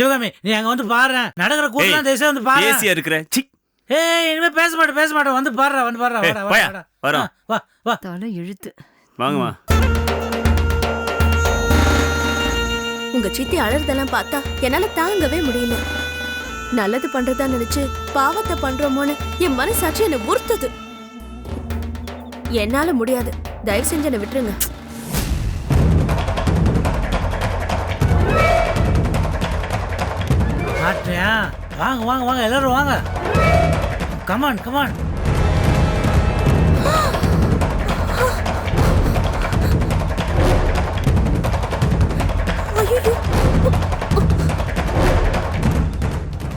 சிவகாமி நீ அங்க வந்து பாரு நடக்கிற கூட்டம் தேசம் வந்து பாரு ஏசியா இருக்கிற சி. ஏய் இனிமே பேச மாட்டேன் பேச மாட்டேன். வந்து பாடுறா வந்து பாடுறா ஏய், வாடா. வா வா. தலை இழுத்து வாங்கம்மா உங்க சித்தி அழறதெல்லாம் பார்த்தா என்னால தாங்கவே முடியல. நல்லது பண்றதா நினைச்சு பாவத்தை பண்றோமோன்னு என் மனசாட்சி என்னை உறுத்துது. என்னால முடியாது. தயவு செஞ்சு என்னை விட்டுருங்க. வாங்க வாங்க வாங்க எல்லாரும் வாங்க கமான் கமான் ஐயோ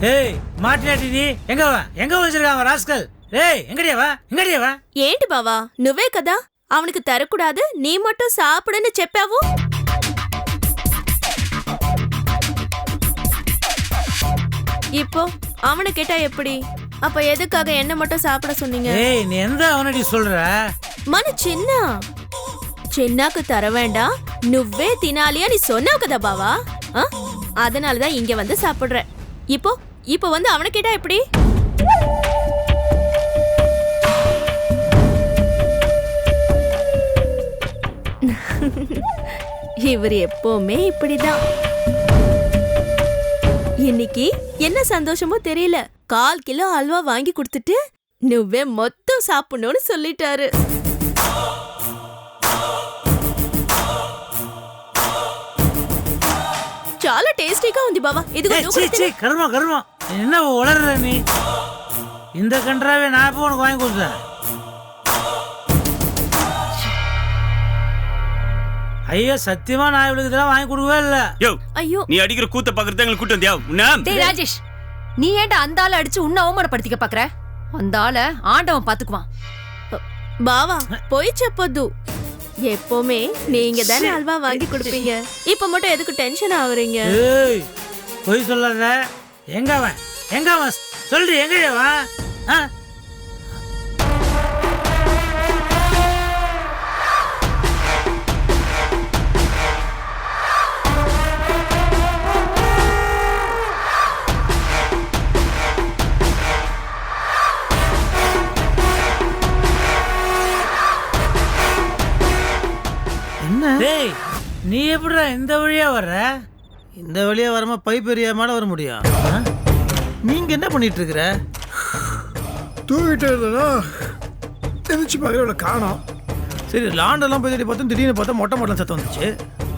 ஏய் மாட்டியாட்டி நீ எங்க வா எங்க வச்சிருக்காங்க ராஸ்கல் ஏய் எங்கடியா வா எங்கடியா வா ఏంటి బావా నువ్వే కదా அவனுக்கு தரக்கூடாது நீ மட்டும் சாப்பிடுன்னு చెప్పావు இப்போ அவனை கேட்டா எப்படி? அப்ப எதுக்காக என்ன மட்டும் சாப்பிட சொன்னீங்க? ஏய் நீ எந்த அவனடி சொல்ற? మన చిన్న చిన్నాకు తరవేండ నువ్వే తినాలి అని சொன்னாவ் కదా బావா அதனால தான் இங்க வந்து சாப்பிடுற. இப்போ இப்போ வந்து அவனை கேட்டா எப்படி? இவர் எப்பவுமே இப்படிதான். இன்னைக்கு என்ன சந்தோஷமோ தெரியல கால் கிலோ அல்வா வாங்கி கொடுத்துட்டு నువ్వే మొత్తం சாப்பிடணும்னு சொல்லிட்டாரு చాలా టేస్టీగా ఉంది బావా ఇదిగో ஏய் నువ్వు சீ కూడా சீ తిను. கருமம் கருமம் என்ன உளர்ற ஐயோ சத்தியமா நான் இவளுக்கு இதெல்லாம் வாங்கி கொடுக்கவே இல்ல. யோ ஐயோ. நீ அடிக்கிற கூத்த பாக்குறது எங்களுக்கு கூட்டம் தியா உன்ன? டேய் ராஜேஷ் நீ ஏன்டா அந்த ஆளை அடிச்சு உன்னை அவமானப்படுத்திக்க பாக்குற? அந்த ஆளை ஆண்டவன் பாத்துக்குவான். பாவா போய் செப்பது எப்பவுமே நீங்க தானே அல்வா வாங்கி கொடுப்பீங்க. இப்ப மட்டும் எதுக்கு டென்ஷன் ஆகுறீங்க? ஏய் பொய் சொல்லாத. எங்க அவன்? எங்க அவன்? சொல்றி எங்க அவன்? நீ எப்படிடா இந்த வழியா வர்ற? இந்த வழியா வரமா பைப் எரியாமல வர முடியும்? நீங்க என்ன பண்ணிட்டு இருக்கிற தூங்கிட்டு இருந்தனா? எந்திரிச்சு பார்க்குற காணோம். சரி லாண்டெல்லாம் போய் தேடி பார்த்தோம் திடீர்னு பார்த்தா மொட்டை மொட்டை சத்தம் வந்துச்சு.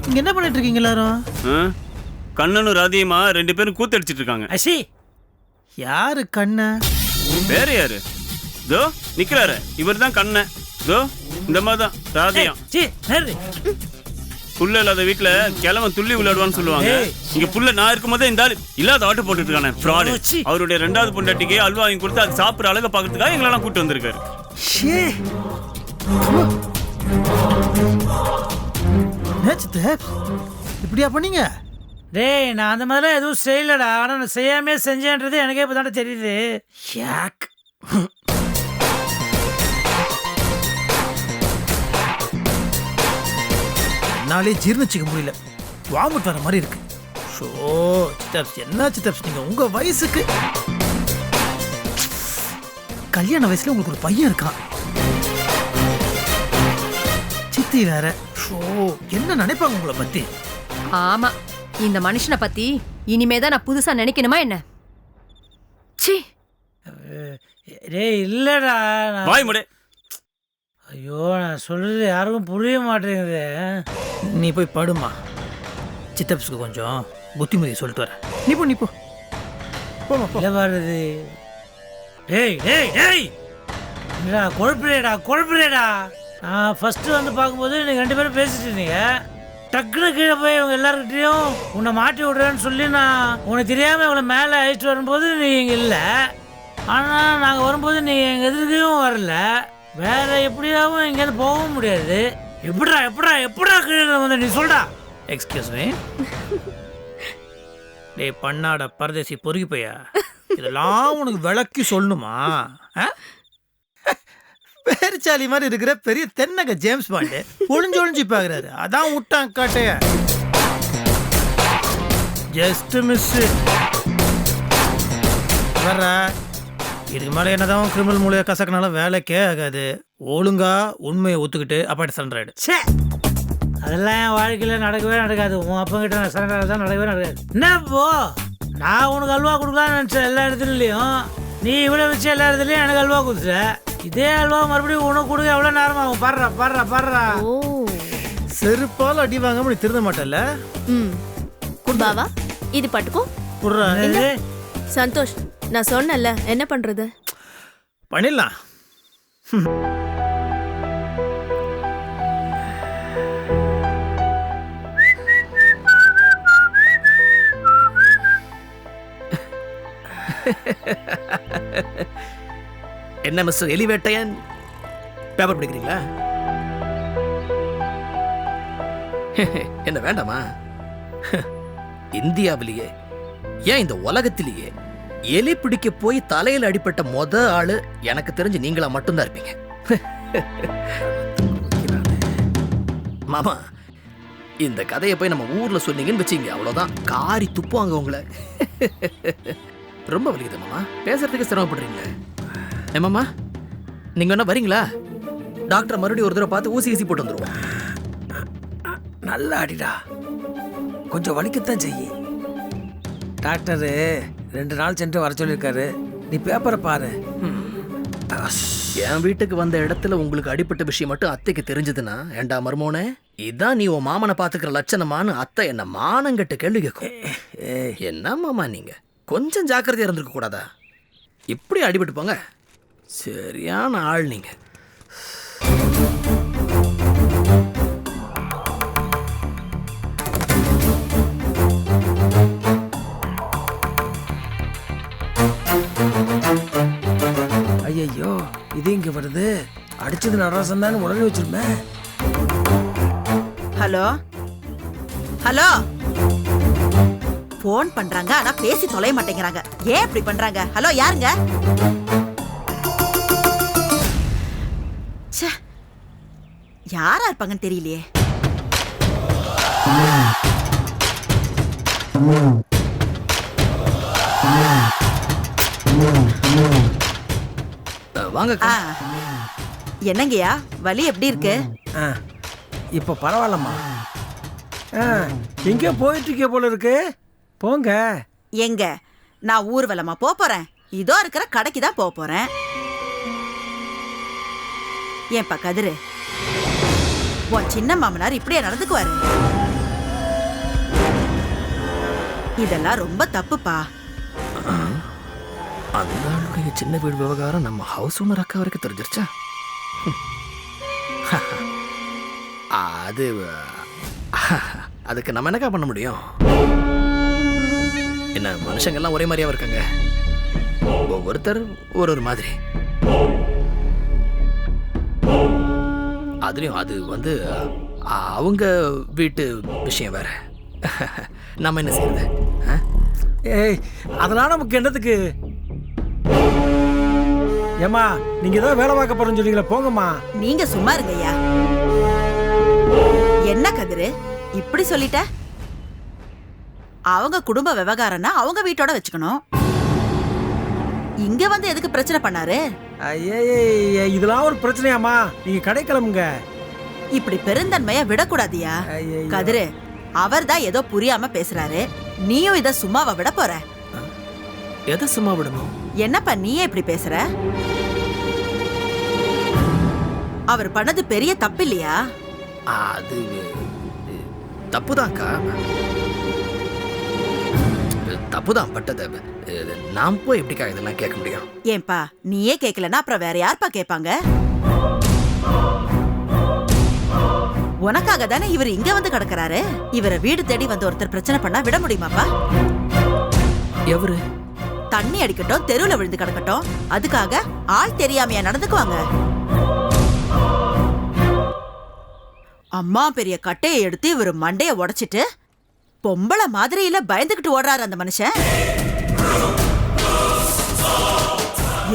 நீங்க என்ன பண்ணிட்டு இருக்கீங்க எல்லாரும்? ஆ? கண்ணனும் ராதியமா ரெண்டு பேரும் கூத்தடிச்சிட்டு இருக்காங்க. அசி யாரு கண்ண? வேற யாரு? தோ நிக்கிறாரு இவர் தான் கண்ணன் தோ இந்த மாதிரி தான் ராதியம் புல்ல இல்லாத வீட்டுல கிழவன் துள்ளி விளையாடுவான்னு சொல்லுவாங்க. இங்க புல்ல நான் இருக்கும்போதே இந்த ஆளு இல்லாத ஆட்டு போட்டுட்டு இருக்கானே ஃப்ராடு. அவருடைய ரெண்டாவது பொண்டாட்டிக்கு அல்வா வாங்கி கொடுத்து அது சாப்பிடுற அழகை பாக்கிறதுக்காக எங்களெல்லாம் கூட்டு வந்திருக்காரு. இப்படியா பண்ணீங்க? டேய் நான் அந்த மாதிரிலாம் எதுவும் செய்யலடா. ஆனால் நான் செய்யாமே செஞ்சேன்றது எனக்கே இப்போ தெரியுது. ஷாக். என்னாலே ஜீர்ணிச்சிக்க முடியல. வாமிட் வர மாதிரி இருக்கு. ஷோ சித்தப்ஸ் என்ன சித்தப்ஸ் நீங்க உங்க வயசுக்கு. கல்யாண வயசுல உங்களுக்கு ஒரு பையன் இருக்கான். சித்தி வேற. ஷோ என்ன நினைப்பாங்க உங்களை பத்தி? ஆமா இந்த மனுஷனை பத்தி இனிமே தான் நான் புதுசா நினைக்கணுமா என்ன? ச்சீ. டேய் இல்லைடா வாய் முடே. ஐயோ நான் சொல்கிறது யாருக்கும் புரிய மாட்டேங்குது. நீ போய் படுமா. சித்தப்ஸ்க்கு கொஞ்சம் புத்திமதியை சொல்லிட்டு வரேன். நீ போ நீ போ. இல்லை பாருது. டேய் டேய் டேய். இல்லடா குழப்பிலேடா குழப்பிலேடா நான் ஃபஸ்ட்டு வந்து பார்க்கும்போது நீங்கள் ரெண்டு பேரும் பேசிட்டு இருந்தீங்க. டக்குனு கீழே போய் இவங்க எல்லாருக்கிட்டையும் உன்னை மாட்டி விடுறேன்னு சொல்லி நான் உனக்கு தெரியாமல் இவளை மேலே அழைச்சிட்டு வரும்போது நீ இங்கே இல்லை. ஆனால் நாங்கள் வரும்போது நீ எங்கள் எதிர்க்கையும் வரல. வேற எப்படியாவும் எங்கேயாவது போக முடியாது. எப்படா எப்படா எப்படா கீழே வந்து நீ சொல்டா எக்ஸ்கியூஸ் மீ டேய் பண்ணாட பரதேசி பொறுக்கி போயா இதெல்லாம் உனக்கு விளக்கி சொல்லணுமா? ஆ? பேரிச்சாலி மாதிரி இருக்கிற பெரிய தென்னக ஜேம்ஸ் பாண்டு ஒளிஞ்சு ஒளிஞ்சு பார்க்குறாரு. அதான் விட்டான் காட்டைய. ஜஸ்ட் மிஸ் வர்ற இதுக்கு மேலே என்னதான் கிரிமினல் மூலையை கசக்கினாலும் வேலைக்கே ஆகாது. ஒழுங்கா உண்மையை ஒத்துக்கிட்டு அப்பாட்டி சண்டை ச்சே! அதெல்லாம் என் வாழ்க்கையில் நடக்கவே நடக்காது. உன் அப்பா கிட்ட நான் சரணாக தான் நடக்கவே நடக்காது. என்ன போ? நான் உனக்கு அல்வா கொடுக்கலாம்னு நினச்சேன் எல்லா இடத்துலையும். நீ இவ்வளோ வச்சு எல்லா இடத்துலையும் எனக்கு அல்வா கொடுத்துட்ட. இதே அல்வா மறுபடியும் உனக்கு கொடுக்க எவ்வளோ நேரம் ஆகும்? பாடுறா பாடுறா பாடுறா ஓ. செருப்பால் அடி வாங்காம நீ திருந்த மாட்டல்ல? ம். பாவா இது பட்டுக்கோ. புடுறா என்னது? சந்தோஷ். நான் சொன்னேன்ல என்ன பண்றது? பண்ணிடலாம். என்ன மிஸ்டர் எலிவேட்டையன்? பேப்பர் படிக்கிறீங்களா? என்ன வேண்டாமா? இந்தியாவிலேயே ஏன் இந்த உலகத்திலேயே எலி பிடிக்க போய் தலையில அடிபட்ட மொத ஆளு எனக்கு தெரிஞ்சு நீங்களா மட்டும்தான் இருப்பீங்க. மாமா இந்த கதையை போய் நம்ம ஊர்ல சொன்னீங்கன்னு வச்சீங்க அவ்வளவுதான். காரி துப்புவாங்க உங்களை. ரொம்ப வலிக்குது மாமா. பேசுறதுக்கு சிரமப்படுறீங்களே. மாமா நீங்க என்ன வரீங்களா? டாக்டர் மறுபடியும் ஒரு தடவை பார்த்து ஊசி ஊசி போட்டு வந்துருவோம். நல்லா அடிடா. கொஞ்சம் வலிக்கத்தான் செய்யி டாக்டரு ரெண்டு நாள் சென்று வர சொல்லியிருக்காரு. நீ பேப்பரை பாரு. என் வீட்டுக்கு வந்த இடத்துல உங்களுக்கு அடிப்பட்ட விஷயம் மட்டும் அத்தைக்கு தெரிஞ்சதுன்னா ஏண்டா மருமோனே? இதான் நீ உன் மாமனை பாத்துக்கிற லட்சணமான்னு அத்தை என்ன மானங்கட்ட கேள்வி கேட்கும் என்ன மாமா நீங்க? கொஞ்சம் ஜாக்கிரதையா இருந்திருக்க கூடாதா? இப்படி அடிபட்டு போங்க. சரியான ஆள் நீங்க. ஐயோ இது இங்க வருது? அடிச்சது நடராசன் தான் உடனே வச்சிருமே ஹலோ? ஹலோ? ஃபோன் பண்றாங்க ஆனா பேசி தொலைய மாட்டேங்கிறாங்க. ஏன் இப்படி பண்றாங்க? ஹலோ யாருங்க? ச்சே யாரா இருப்பாங்கன்னு தெரியலையே. அஹ், வாங்க ஆ. அக்கா. என்னங்கய்யா? வலி எப்படி இருக்கு? ஆ. இப்போ பரவாயில்லம்மா. ஆ எங்கேயோ போயிட்டு இருக்கே போல இருக்கு. போங்க. எங்க? நான் ஊர்வலமா போப் போறேன். இதோ இருக்கிற கடைக்கு தான் போப் போறேன். ஏன்பா கதிரு? உன் சின்ன மாமனார் இப்படியே நடந்துக்குவாரு. இதெல்லாம் ரொம்ப தப்புப்பா. அந்த ஆளுடைய சின்ன வீடு விவகாரம் நம்ம ஹவுஸ் ஓனர் அக்கா வரைக்கும் தெரிஞ்சிருச்சா? அது அதுக்கு நம்ம என்னக்கா பண்ண முடியும்? என்ன மனுஷங்கெல்லாம் ஒரே மாதிரியா இருக்காங்க? ஒவ்வொருத்தர் ஒரு ஒரு மாதிரி. அதுலயும் அது வந்து அவங்க வீட்டு விஷயம் வேற. நம்ம என்ன செய்யறது ஆ? ஏய் அதெல்லாம் நமக்கு என்னத்துக்கு ஏம்மா நீங்க ஏதோ வேலை பார்க்க போறேன்னு சொன்னீங்களே போங்கம்மா. நீங்க சும்மா இருங்கய்யா. என்ன கதிரு இப்படி சொல்லிட்ட? அவங்க குடும்ப விவகாரம்னா அவங்க வீட்டோட வச்சுக்கணும். இங்க வந்து எதுக்கு பிரச்சனை பண்ணாரு? ஐயே இதெல்லாம் ஒரு பிரச்சனையாம்மா. நீங்க கடை கிளம்புங்க இப்படி பெருந்தன்மைய விடக்கூடாதியா. கதிரு அவர் தான் ஏதோ புரியாம பேசுறாரு. நீயும் இத சும்மாவா விட போற. எதை சும்மா விடணும்? என்னப்பா நீயே இப்படி பேசுற? அவர் பண்ணது பெரிய தப்பு இல்லையா அது தப்புதான்க்கா. தப்புதான் பட்டது நான் போய் எப்படிக்கா இதெல்லாம் கேட்க முடியும்? ஏன்பா நீயே கேட்கலன்னா அப்புறம் வேற யார்ப்பா கேட்பாங்க? உனக்காக தானே இவர் இங்க வந்து கிடக்குறாரு? இவரை வீடு தேடி வந்து ஒருத்தர் பிரச்சனை பண்ணா விட முடியுமாப்பா? எவரு? தண்ணி அடிக்கட்டும் தெருவுல விழுந்து கிடக்கட்டும். அதுக்காக ஆள் தெரியாமையா நடந்துக்குவாங்க. அம்மா பெரிய கட்டையை எடுத்து இவர் மண்டையை உடைச்சிட்டு பொம்பளை மாதிரியில பயந்துகிட்டு ஓடுறாரு அந்த மனுஷன்.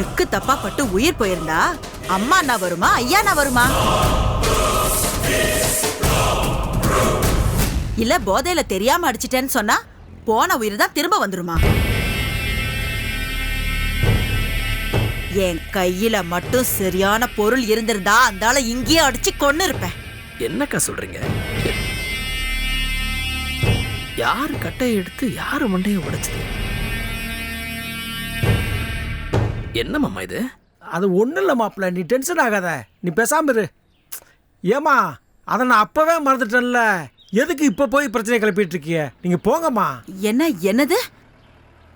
எக்கு தப்பா பட்டு உயிர் போயிருந்தா அம்மா அண்ணா வருமா ஐயா அண்ணா வருமா? இல்ல போதையில தெரியாம அடிச்சிட்டேன்னு சொன்னா போன உயிர் தான் திரும்ப வந்துருமா? என் கையில மட்டும் சரியான பொருள் இருந்திருந்தா அந்த ஆளை இங்கேயே அடிச்சு கொன்னு இருப்பேன் என்னக்கா சொல்றீங்க? யாரு கட்டையை எடுத்து யாரு மண்டையை உடைச்சது? என்ன மாமா இது? அது ஒன்றும் இல்லை மாப்பிள்ள நீ டென்ஷன் ஆகாத. நீ பேசாம இரு. ஏமா அதை நான் அப்போவே மறந்துட்டேன்ல. எதுக்கு இப்போ போய் பிரச்சனை கிளப்பிட்டு இருக்கிய? நீங்கள் போங்கம்மா. என்ன என்னது?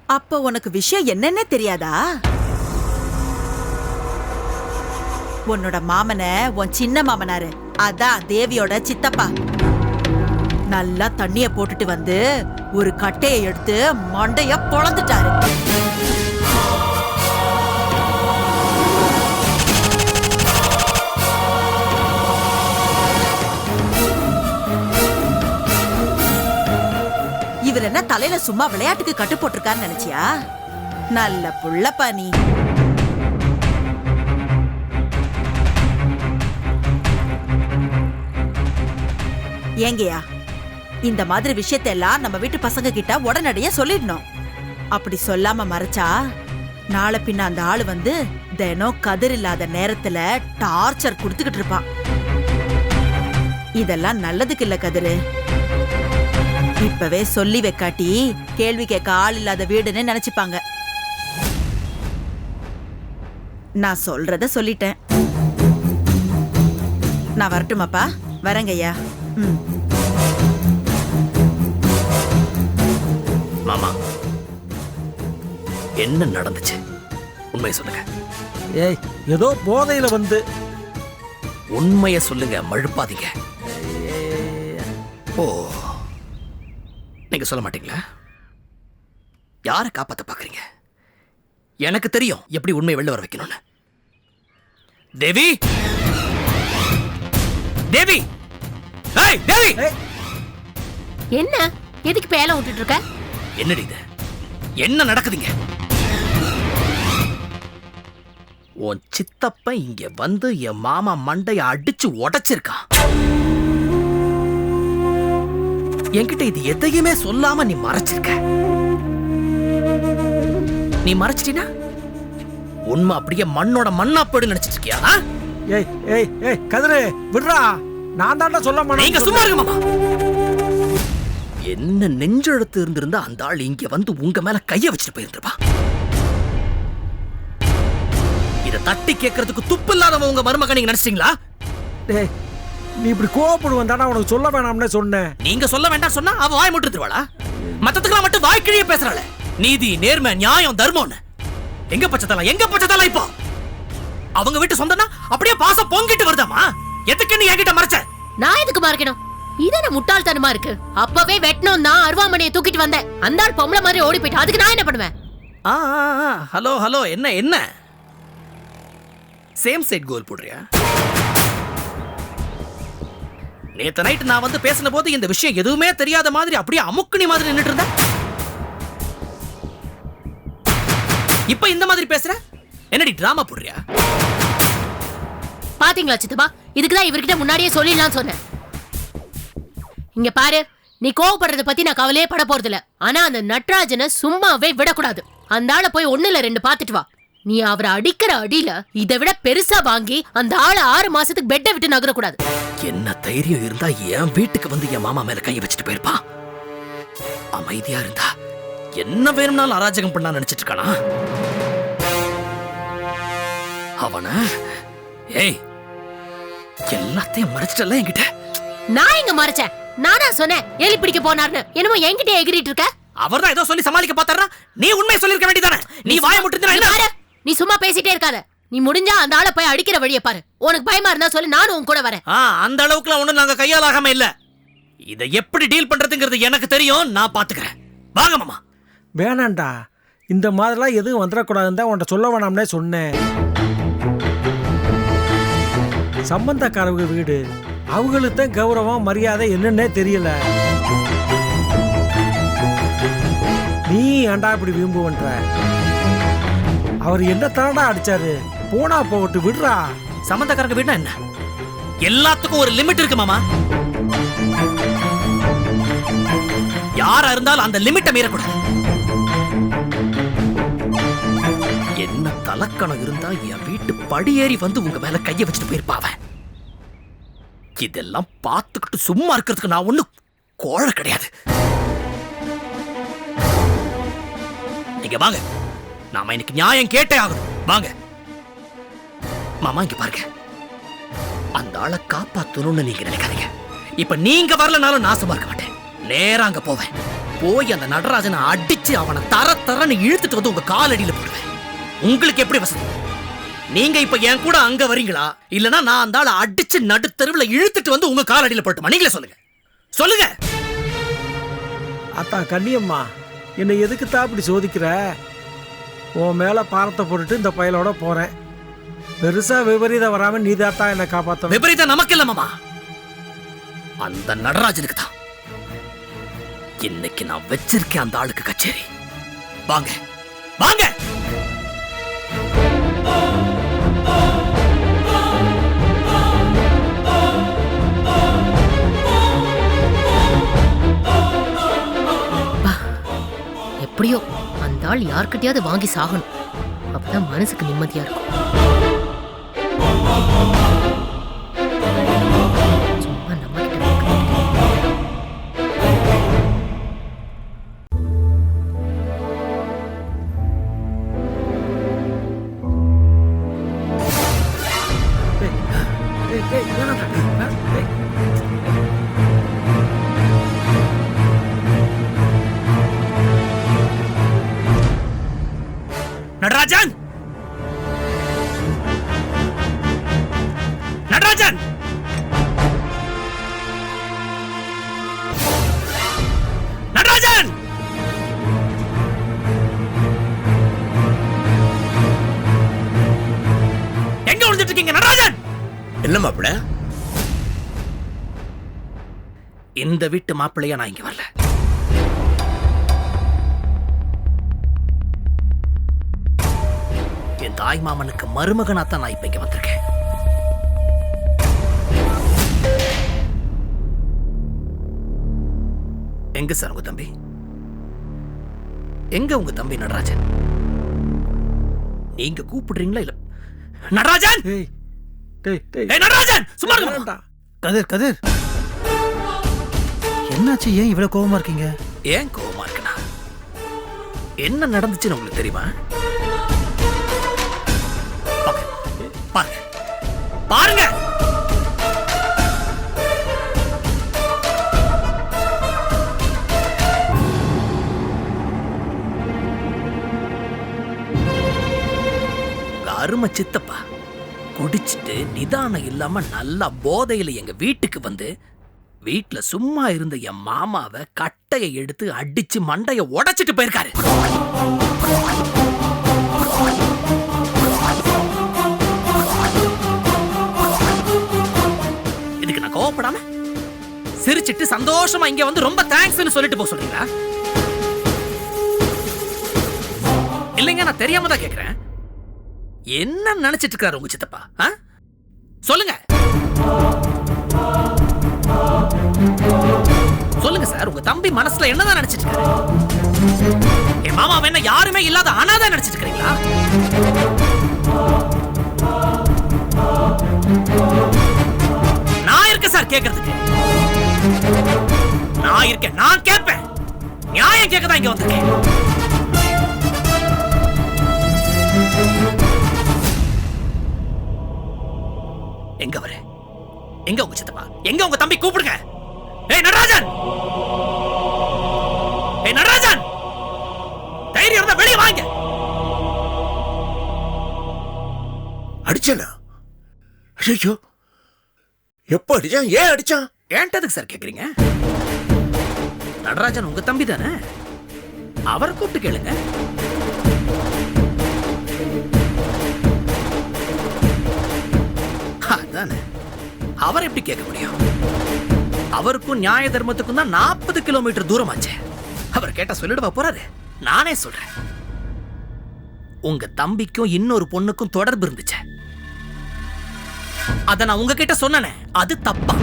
அப்ப உனக்கு விஷயம் என்னன்னே தெரியாதா? உன்னோட மாமன உன் சின்ன மாமனாரு. அதான் தேவியோட சித்தப்பா. நல்லா தண்ணிய போட்டுட்டு வந்து ஒரு கட்டையை எடுத்து மண்டைய பொழந்துட்டாரு. இவர் என்ன தலையில சும்மா விளையாட்டுக்கு கட்டு போட்டிருக்காரு நினைச்சியா? நல்ல புள்ளப்பா நீ. ஏங்கயா இந்த மாதிரி விஷயத்தெல்லாம் நம்ம வீட்டு பசங்க கிட்ட உடனடியா சொல்லிடணும். அப்படி சொல்லாம மறைச்சா நாளை பின்ன அந்த ஆளு வந்து தினம் கதிர் இல்லாத நேரத்துல டார்ச்சர் கொடுத்துக்கிட்டு இருப்பான் இதெல்லாம் நல்லதுக்கு இல்ல கதிரு. இப்பவே சொல்லி வைக்காட்டி கேள்வி கேட்க ஆள் இல்லாத வீடுன்னு நினைச்சுப்பாங்க. நான் சொல்றத சொல்லிட்டேன். நான் வரட்டுமாப்பா? வரேங்கய்யா. மாமா என்ன நடந்துச்சு? உண்மையை சொல்லுங்க. ஏய் ஏதோ போதையில் வந்து. உண்மையை சொல்லுங்க மழுப்பாதீங்க. ஓ நீங்க சொல்ல மாட்டீங்களா? யாரை காப்பாத்த பாக்குறீங்க எனக்கு தெரியும் எப்படி உண்மையை வெளில வர வைக்கணும்னு. தேவி! தேவி! ஏய் தேவி என்ன? எதுக்கு பேல விட்டுட்டு இருக்க? என்னடி இது? என்ன நடக்குதுங்க? உன் சித்தப்பன் இங்க வந்து என் மாமா மண்டைய அடிச்சு உடைச்சிருக்கான். என்கிட்ட இது எதையுமே சொல்லாம நீ மறைச்சிருக்க. நீ மறைச்சிட்டீனா? உண்மை அப்படியே மண்ணோட மண்ணா போயிடு நினைச்சிட்டு இருக்கியா ஆ? ஏய் ஏய் ஏய் கதிரு விடுறா. நான் தாண்டா சொல்ல நீங்க மாட்டேன் சும்மா இருங்க மாமா. என்ன நெஞ்செழுத்து இருந்திருந்தா அந்த ஆள் இங்க வந்து உங்க மேல கைய வச்சுட்டு போயிருந்திருப்பா? இத தட்டி கேட்கறதுக்கு துப்பு இல்லாதவங்க உங்க மருமக நீங்க நினைச்சிட்டீங்களா? டேய் நீ இப்படி கோவப்படுவன் தானே உனக்கு சொல்ல வேணாம்னே சொன்னேன். நீங்க சொல்ல வேண்டாம் சொன்னா அவ வாய் மட்டும் திருவாளா மத்ததுக்கெல்லாம் மட்டும் வாய் கிழிய பேசுறாள. நீதி நேர்மை நியாயம் தர்மம்னு. எங்க பச்சத்தலாம் எங்க பச்சத்தலாம் இப்போ? அவங்க வீட்டு சொந்தம்னா அப்படியே பாசம் பொங்கிட்டு வருதாமா எதுக்கு நீ என்கிட்ட மறைச்ச? நான் எதுக்கு மறைக்கணும்? இதான முட்டாள்தனமா இருக்கு? அப்பவே வெட்டணும் தான் அருவாமனையை தூக்கிட்டு வந்தேன். அந்த ஆள் பொம்பளை மாதிரி ஓடி போயிட்டு அதுக்கு நான் என்ன பண்ணுவேன்? ஆ ஹலோ ஹலோ என்ன என்ன? சேம் சைட் கோல் போடுறியா? நேத்து நைட் நான் வந்து பேசின போது இந்த விஷயம் எதுவுமே தெரியாத மாதிரி அப்படியே அமுக்குனி மாதிரி நின்னுட்டு இருந்த இப்ப இந்த மாதிரி பேசுற? என்னடி டிராமா போடுறியா? பாத்தீங்களா சித்தப்பா? இதுக்குதான் இவர்கிட்ட முன்னாடியே சொல்லிடலாம் சொன்னேன். இங்க பாரு நீ கோவப்படுறத பத்தி நான் கவலையே பட போறது இல்ல ஆனா அந்த நட்ராஜனை சும்மாவே விடக்கூடாது. அந்த ஆளை போய் ஒண்ணுல இல்ல ரெண்டு பாத்துட்டு வா. நீ அவரை அடிக்கிற அடியில இதை விட பெருசா வாங்கி அந்த ஆளை ஆறு மாசத்துக்கு பெட்டை விட்டு நகரக்கூடாது. என்ன தைரியம் இருந்தா என் வீட்டுக்கு வந்து என் மாமா மேல கையை வச்சுட்டு போயிருப்பா? அமைதியா இருந்தா என்ன வேணும்னாலும் அராஜகம் பண்ணா நினைச்சிட்டு இருக்கானா? அவன ஏய் எல்லாத்தையும் மறைச்சிட்டல என்கிட்ட? நான் எங்க மறைச்சேன்? நானா சொன்னேன் எலி பிடிக்க போனார்னு. என்னமோ என்கிட்ட எகிரிட்டு இருக்க. அவர்தான் ஏதோ சொல்லி சமாளிக்க பார்த்தாரா நீ உண்மையை சொல்லிருக்க வேண்டியதானே நீ வாய முட்டு நீ என்ன? பாரு, நீ சும்மா பேசிட்டே இருக்காத. நீ முடிஞ்சா அந்த ஆளை போய் அடிக்கிற வழியை பாரு. உனக்கு பயமா இருந்தா சொல்லி நானும் உன் கூட வரேன். ஆ அந்த அளவுக்குலாம் ஒண்ணும் நாங்க கையால் ஆகாம இல்ல. இதை எப்படி டீல் பண்றதுங்கிறது எனக்கு தெரியும் நான் பாத்துக்கிறேன். வாங்க மாமா. வேணாண்டா. இந்த மாதிரிலாம் எதுவும் வந்துடக்கூடாதுன்னு தான் உன்ட்ட சொல்ல வேணாம்னே சொன்னேன். சம்பந்தக்காரவங்க வீடு. அவங்களுக்கு தான் கௌரவம் மரியாதை என்னன்னே தெரியல. நீ ஏண்டா இப்படி வீம்பு பண்ற? அவர் என்ன தரடா அடிச்சாரு? போனா போகட்டு விடுறா. சம்பந்தக்காரங்க வீடுனா என்ன? எல்லாத்துக்கும் ஒரு லிமிட் இருக்கு மாமா. யாரா இருந்தாலும் அந்த லிமிட்டை மீறக்கூடாது. என்ன தலக்கணம் இருந்தா என் வீட்டு படியேறி வந்து உங்க மேல கைய வச்சுட்டு போயிருப்பாவ இதெல்லாம் பார்த்துக்கிட்டு சும்மா இருக்கிறதுக்கு நான் ஒண்ணு கோழ கிடையாது. நீங்க வாங்க. நாம இன்னைக்கு நியாயம் கேட்டே ஆகணும். வாங்க. மாமா இங்க பாருங்க. அந்த ஆளை காப்பாத்தணும்னு நீங்க நினைக்காதீங்க. இப்ப நீங்க வரலனாலும் நாசமா இருக்க மாட்டேன். நேரா அங்க போவேன். போய் அந்த நடராஜனை அடிச்சு அவனை தர தரன்னு இழுத்துட்டு வந்து உங்க காலடியில போடுவேன். உங்களுக்கு எப்படி வசதி? நீங்க இப்ப என் கூட அங்க வரீங்களா? இல்லனா நான் அந்த ஆளை அடிச்சு நடுத்தருவுல இழுத்துட்டு வந்து உங்க காலடியில போட்டுமா? நீங்களே சொல்லுங்க. சொல்லுங்க. அத்தா கண்ணியம்மா என்னை எதுக்கு தான் இப்படி சோதிக்கிற? உன் மேலே பாரத்தை போட்டுட்டு இந்த பயலோட போகிறேன் பெருசாக விபரீதம் வராமல் நீ தான் என்னை காப்பாற்ற விபரீதம் நமக்கு இல்ல மாமா. அந்த நடராஜனுக்கு தான். இன்னைக்கு நான் வச்சிருக்கேன் அந்த ஆளுக்கு கச்சேரி. வாங்க. வாங்க. எப்படியோ அந்த ஆள் யார்கிட்டயாவது வாங்கி சாகணும். அப்பதான் மனசுக்கு நிம்மதியா இருக்கும். இந்த வீட்டு மாப்பிள்ளையா நான் இங்க வரல. என் தாய் மாமனுக்கு மருமகனா தான் நான் இப்ப இங்க வந்திருக்கேன். எங்க சார் உங்க தம்பி? எங்க உங்க தம்பி நடராஜன்? நீங்க கூப்பிடுறீங்களா இல்ல? நடராஜன்! நடராஜன்! சும்மா. கதிர் கதிர். என்னாச்சு? ஏன் இவ்வளவு கோவமா இருக்கீங்க? ஏன் கோவமா இருக்கனா? என்ன நடந்துச்சுன்னு உங்களுக்கு தெரியுமா? பாருங்க. பாருங்க! அருமை சித்தப்பா குடிச்சிட்டு நிதானம் இல்லாம நல்லா போதையில எங்க வீட்டுக்கு வந்து வீட்ல சும்மா இருந்த என் மாமாவை கட்டையை எடுத்து அடிச்சு மண்டைய உடைச்சிட்டு போயிருக்காரு. இதுக்கு நான் கோவப்படாம சிரிச்சிட்டு சந்தோஷமா இங்க வந்து ரொம்ப தேங்க்ஸ்னு சொல்லிட்டு போக சொல்றீங்களா? இல்லைங்க நான் தெரியாம தான் கேக்குறேன். என்ன நினைச்சிட்டு இருக்காரு உங்க சித்தப்பா ஆ? சொல்லுங்க. சொல்லுங்க சார் உங்க தம்பி மனசுல என்னதான் நினைச்சிட்டு இருக்காரு? என் மாமா என்ன யாருமே இல்லாத அனாதான் நினைச்சிட்டு இருக்கீங்களா நான் இருக்கேன் சார் கேக்குறதுக்கு. நான் இருக்கேன் நான் கேட்பேன் நியாயம் கேட்க தான் இங்க வந்திருக்கேன். எங்க வர எங்க உங்க சித்தப்பா? எங்க உங்க தம்பி? கூப்பிடுங்க. ஏய் நடராஜன்! ஏய் நடராஜன்! தைரியம் இருந்தா வெளியே வாங்க. அடிச்சனா? ஐயோ எப்போ அடிச்சான்? ஏன் அடிச்சான்? ஏன்ட்டதுக்கு சார் கேக்குறீங்க? நடராஜன் உங்க தம்பி தானே? அவரை கூப்பிட்டு கேளுங்க. அதானே. அவர் எப்படி கேட்க முடியும்? அவருக்கும் நியாய தர்மத்துக்கும் தான் நாற்பது கிலோமீட்டர் தூரம் ஆச்சு. அவர் கேட்ட சொல்லிடுவா போறாரு? நானே சொல்றேன். உங்க தம்பிக்கும் இன்னொரு பொண்ணுக்கும் தொடர்பு இருந்துச்சு. அத நான் உங்ககிட்ட சொன்னனே அது தப்பா?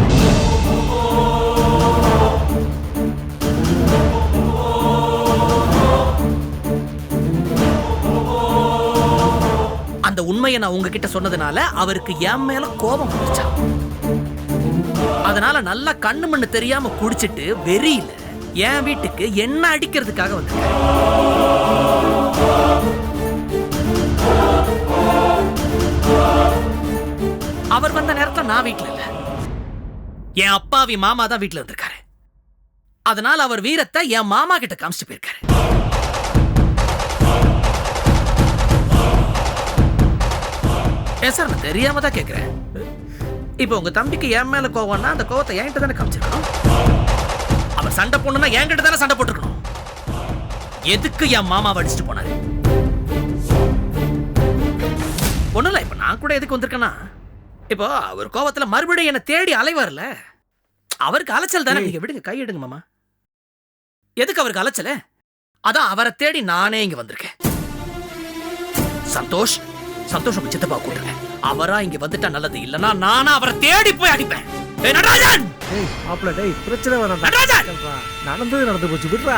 அந்த உண்மையை நான் உங்ககிட்ட சொன்னதுனால அவருக்கு என் மேல கோபம் வந்துச்சா? அதனால நல்லா கண்ணு மண்ணு தெரியாம குடிச்சிட்டு வெறியில என் வீட்டுக்கு என்ன அடிக்கிறதுக்காக வந்திருக்காரு அவர் வந்த நேரத்தில் நான் வீட்டில் இல்லை. என் அப்பாவி மாமா தான் வீட்டில் இருந்திருக்காரு. அதனால அவர் வீரத்தை என் மாமா கிட்ட காமிச்சிட்டு போயிருக்காரு. ஏன் சார் நான் தெரியாம தான் கேட்குறேன் இப்போ உங்க தம்பிக்கு என் மேல கோவம்னா அந்த கோவத்தை என்கிட்ட தானே காமிச்சிருக்கணும்? அவன் சண்டை போடணும்னா என்கிட்ட தானே சண்டை போட்டுருக்கணும்? எதுக்கு என் மாமாவை அடிச்சுட்டு போனாரு? ஒண்ணும் இல்ல இப்ப நான் கூட எதுக்கு வந்திருக்கேன்னா இப்போ அவர் கோவத்துல மறுபடியும் என்ன தேடி அலைவார்ல அவருக்கு அலைச்சல் தானே? நீங்க விடுங்க கை எடுங்க மாமா. எதுக்கு அவருக்கு அலைச்சல? அதான் அவரை தேடி நானே இங்க வந்திருக்கேன். சந்தோஷ் சந்தோஷம் உங்க சித்தப்பா கூட்டுறேன் அவரா இங்க வந்துட்டா நல்லது. இல்லனா நானா அவரை தேடி போய் அடிப்பேன். ஏய் நடராஜன்! டேய் மாப்பிள்ள டேய் பிரச்சனை வேணாம் நடராஜன்! நடந்தது நடந்து போச்சு விடுறா.